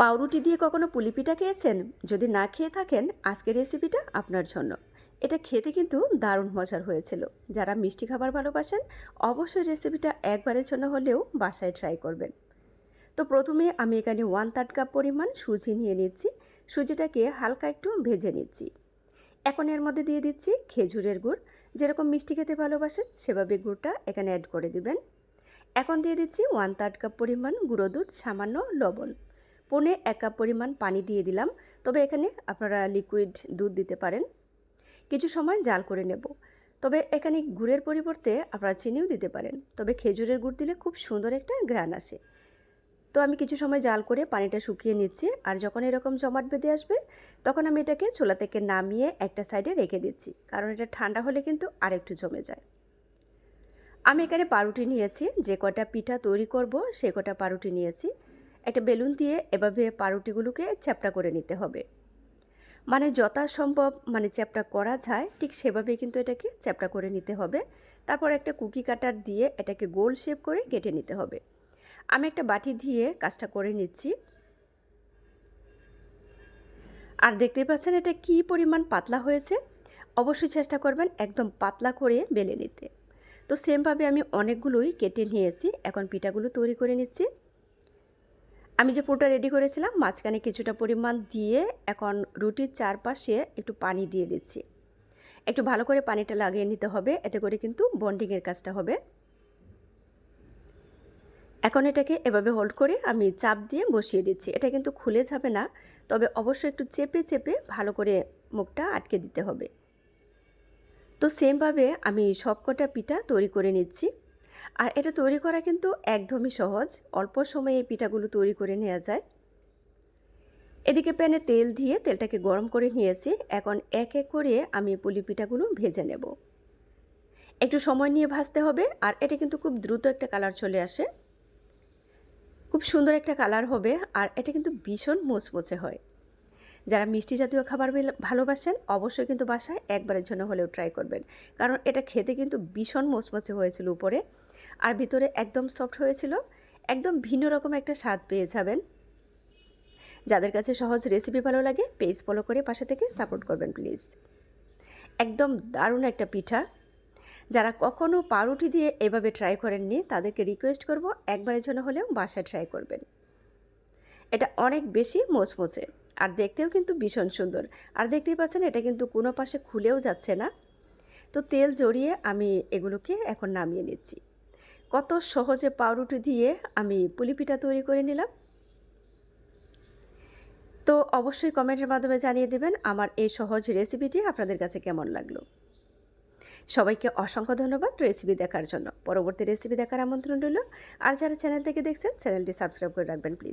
পাউরুটি দিয়ে কখনো পুলি পিঠা খেয়েছেন? যদি না খেয়ে থাকেন, আজকের রেসিপিটা আপনার জন্য। এটা খেতে কিন্তু দারুণ মজার হয়েছিল। যারা মিষ্টি খাবার ভালোবাসেন, অবশ্যই রেসিপিটা একবারের জন্য হলেও বাসায় ট্রাই করবেন। তো প্রথমে আমি এখানে ওয়ান থার্ড কাপ পরিমাণ সুজি নিয়ে নিচ্ছি। সুজিটাকে হালকা একটু ভেজে নিচ্ছি। এখন এর মধ্যে দিয়ে দিচ্ছি খেজুরের গুড়। যেরকম মিষ্টি খেতে ভালোবাসেন, সেভাবে গুড়টা এখানে অ্যাড করে দিবেন। এখন দিয়ে দিচ্ছি ওয়ান থার্ড কাপ পরিমাণ গুঁড়ো দুধ, সামান্য লবণ। পনে এক কাপ পরিমাণ পানি দিয়ে দিলাম। তবে এখানে আপনারা লিকুইড দুধ দিতে পারেন। কিছু সময় জাল করে নেব। তবে এখানে গুড়ের পরিবর্তে আপনারা চিনিও দিতে পারেন। তবে খেজুরের গুড় দিলে খুব সুন্দর একটা গ্রান আসে। তো আমি কিছু সময় জাল করে পানিটা শুকিয়ে নিচ্ছি। আর যখন এরকম জমাট বেঁধে আসবে, তখন আমি এটাকে চুলা থেকে নামিয়ে একটা সাইডে রেখে দিচ্ছি। কারণ এটা ঠান্ডা হলে কিন্তু আরেকটু জমে যায়। আমি এখানে পাউরুটি নিয়েছি। যে কটা পিঠা তৈরি করব, সে কটা পাউরুটি নিয়েছি। একটা বেলুন দিয়ে এভাবে পাউরুটিগুলোকে চ্যাপটা করে নিতে হবে। মানে যথাসম্ভব মানে চ্যাপটা করা যায়, ঠিক সেভাবে কিন্তু এটাকে চ্যাপটা করে নিতে হবে। তারপর একটা কুকি কাটার দিয়ে এটাকে গোল শেপ করে কেটে নিতে হবে। আমি একটা বাটি দিয়ে কাজটা করে নিচ্ছি। আর দেখতে পাচ্ছেন এটা কি পরিমাণ পাতলা হয়েছে? অবশ্যই চেষ্টা করবেন একদম পাতলা করে বেলে নিতে। তো সেমভাবে আমি অনেকগুলোই কেটে নিয়েছি, এখন পিঠাগুলো তৈরি করে নিচ্ছি। আমি যে পুরোটা রেডি করেছিলাম, মাঝখানে কিছুটা পরিমাণ দিয়ে এখন রুটির চারপাশে একটু পানি দিয়ে দিচ্ছি। একটু ভালো করে পানিটা লাগিয়ে নিতে হবে, এতে করে কিন্তু বন্ডিংয়ের কাজটা হবে। এখন এটাকে এভাবে হোল্ড করে আমি চাপ দিয়ে বসিয়ে দিচ্ছি। এটা কিন্তু খুলে যাবে না, তবে অবশ্যই একটু চেপে চেপে ভালো করে মুখটা আটকে দিতে হবে। তো সেমভাবে আমি সবকটা পিঠা তৈরি করে নিচ্ছি। আর এটা তৈরি করা কিন্তু একদমই সহজ। অল্প সময়ে এই পিঠাগুলো তৈরি করে নেওয়া যায়। এদিকে প্যানে তেল দিয়ে তেলটাকে গরম করে নিয়েছি। এখন এক এক করে আমি পুলি পিঠাগুলো ভেজে নেব। একটু সময় নিয়ে ভাজতে হবে আর এটা কিন্তু খুব দ্রুত একটা কালার চলে আসে। খুব সুন্দর একটা কালার হবে আর এটা কিন্তু ভীষণ মুচমুচে হয়। যারা মিষ্টি জাতীয় খাবার ভালোবাসেন অবশ্যই কিন্তু বাসায় একবারের জন্য হলেও ট্রাই করবেন। কারণ এটা খেতে কিন্তু ভীষণ মুচমুচে হয়েছিল উপরে। আর ভিতরে একদম সফট হয়েছিল। একদম ভিন্ন রকম একটা স্বাদ পেয়ে যাবেন। যাদের কাছে সহজ রেসিপি ভালো লাগে পেজ ফলো করে পাশে থেকে সাপোর্ট করবেন প্লিজ একদম দারুণ একটা পিঠা। যারা কখনও পাউরুটি দিয়ে এভাবে ট্রাই করেননি, তাদেরকে রিকোয়েস্ট করব, একবারের জন্য হলেও বাসায় ট্রাই করবেন। এটা অনেক বেশি মোচমোচে আর দেখতেও কিন্তু ভীষণ সুন্দর। আর দেখতেই পাচ্ছেন, এটা কিন্তু কোনো পাশে খুলেও যাচ্ছে না। তো তেল জড়িয়ে আমি এগুলোকে এখন নামিয়ে নিচ্ছি। কত সহজে পাউরুটি দিয়ে আমি পুলিপিঠা তৈরি করে নিলাম। তো অবশ্যই কমেন্টের মাধ্যমে জানিয়ে দেবেন আমার এই সহজ রেসিপিটি আপনাদের কাছে কেমন লাগল। সবাইকে অসংখ্য ধন্যবাদ রেসিপি দেখার জন্য। পরবর্তী রেসিপি দেখার আমন্ত্রণ রইল। আর যারা চ্যানেল থেকে দেখছেন, চ্যানেলটি সাবস্ক্রাইব করে রাখবেন, প্লিজ।